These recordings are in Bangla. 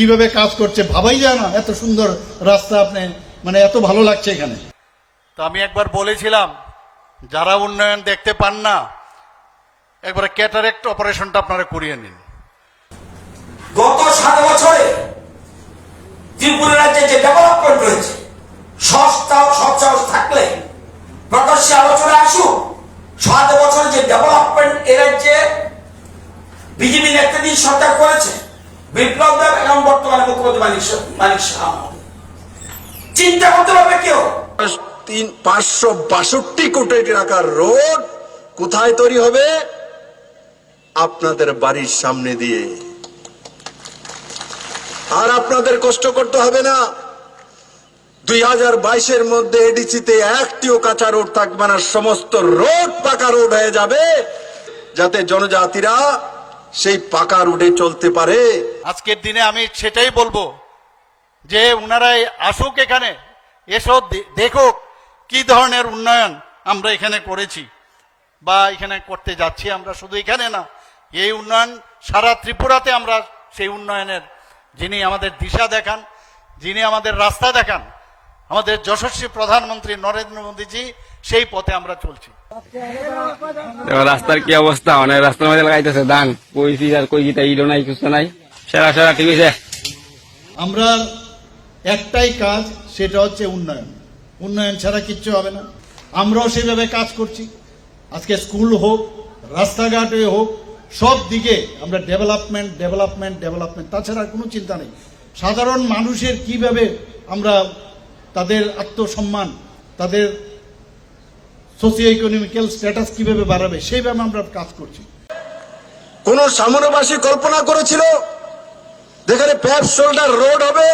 কীভাবে কাজ করছে ভাবাই যায় না। এত সুন্দর রাস্তা আপনি মানে এত ভালো লাগছে এখানে। তো আমি একবার বলেছিলাম যারা উন্নয়ন দেখতে পান না একবারে ক্যাটারেক্ট অপারেশনটা আপনারা করিয়ে নিন। গত সাত বছরে ত্রিপুরা রাজ্যে যে ডেভেলপমেন্ট রয়েছে সস্তা ও থাকলে প্রকাশ্যে আলোচনা আসুক সাত বছরে যে ডেভেলপমেন্ট এ রাজ্যে বিজেপি নেতৃত্বে সরকার করেছে বিপ্লব দেব এবং বর্তমানে মুখ্যমন্ত্রী মানিক মানিক শাহ। চিন্তা করতে পারবে কেউ? তিন, পাঁচশো বাষট্টি কোটি টাকার রোড কোথায় তৈরি হবে? আপনাদের বাড়ির সামনে দিয়ে। আর আপনাদের কষ্ট করতে হবে না। দুই হাজার বাইশের মধ্যে এডিসিতে একটিও কাঁচা রোড থাকবে না, সমস্ত রোড পাকা রোড হয়ে যাবে, যাতে জনজাতিরা সেই পাকা রোডে চলতে পারে। আজকের দিনে আমি সেটাই বলব যে উনারাই আসুক এখানে, এসো দেখুক কি ধরনের উন্নয়ন আমরা এখানে করেছি বা এখানে করতে যাচ্ছি আমরা শুধু এখানে না, এই উন্নয়ন সারা ত্রিপুরাতে আমরা সেই উন্নয়নের, যিনি আমাদের দিশা দেখান, যিনি আমাদের রাস্তা দেখান, আমাদের যশস্বী প্রধানমন্ত্রী নরেন্দ্র মোদীজি, সেই পথে আমরা চলছি। রাস্তার কি অবস্থা? অনেক রাস্তার মধ্যে লাগাইতেছে ধান। কই আর কই গিতা ইলো নাই, কিছু নাই। সেরা সেরা, ঠিক আছে আমরা একটাই কাজ, সেটা হচ্ছে উন্নয়ন। উন্নয়ন ছাড়া কিচ্ছু হবে না। আমরাও সেভাবে কাজ করছি। আজকে স্কুল হোক, রাস্তাঘাটে হোক, সব দিকে আমরা ডেভেলপমেন্ট ডেভেলপমেন্ট ডেভেলপমেন্ট। তাছাড়া কোনো চিন্তা নেই। সাধারণ মানুষের কীভাবে আমরা তাদের আত্মসম্মান, তাদের সোসিও ইকোনমিক্যাল স্ট্যাটাস কীভাবে বাড়াবে সেইভাবে আমরা কাজ করছি। কোন সামনবাসী কল্পনা করেছিল, যেখানে প্যাপ শোল্ডার রোড হবে?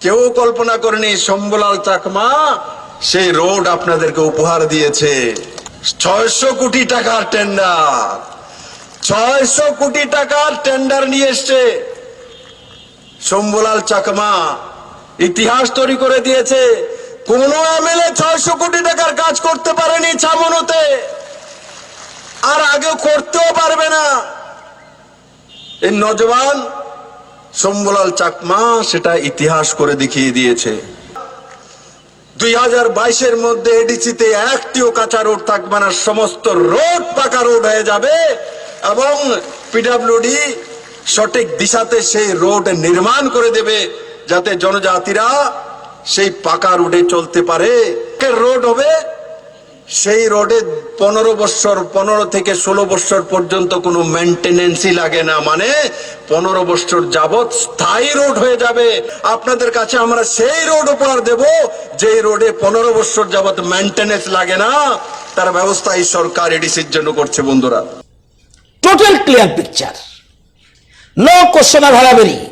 কেউ কল্পনা করেনি শম্বলাল চাকমা, সেই রোড আপনাদেরকে উপহার দিয়েছে। ছয়শো কোটি টাকার টেন্ডার ছয়শো কোটি টাকার টেন্ডার নিয়ে এসছে। শম্বলাল চাকমা, ইতিহাস তৈরি করে দিয়েছে। কোন এমএলএ ছয়শো কোটি টাকার কাজ করতে পারেনি চামনতে আগে করতেও পারবে না। এই নজওয়ান শম্বলাল চাকমা সেটা ইতিহাস করে দেখিয়ে দিয়েছে। দুই হাজার বাইশের মধ্যে এডিসিতে একটিও কাঁচা রোড থাকবে না, সমস্ত রোড পাকা রোড হয়ে যাবে এবং পিডাব্লিউডি সঠিক দিশাতে সেই রোড নির্মাণ করে দেবে যাতে জনজাতিরা সেই পাকা রোডে চলতে পারে। রোড হবে সেই রোডে পনেরো বছর, পনেরো থেকে ষোলো বছর পর্যন্ত কোনো মেনটেনেন্সই লাগে না। মানে পনেরো বছর যাবৎ স্থায়ী রোড হয়ে যাবে। আপনাদের কাছে আমরা সেই রোড উপহার দেব যে রোডে পনেরো বছর যাবৎ মেনটেনেন্স লাগে না। তার ব্যবস্থা এই সরকার এডিসির জন্য করছে, বন্ধুরা। Total clear picture no question of hurry.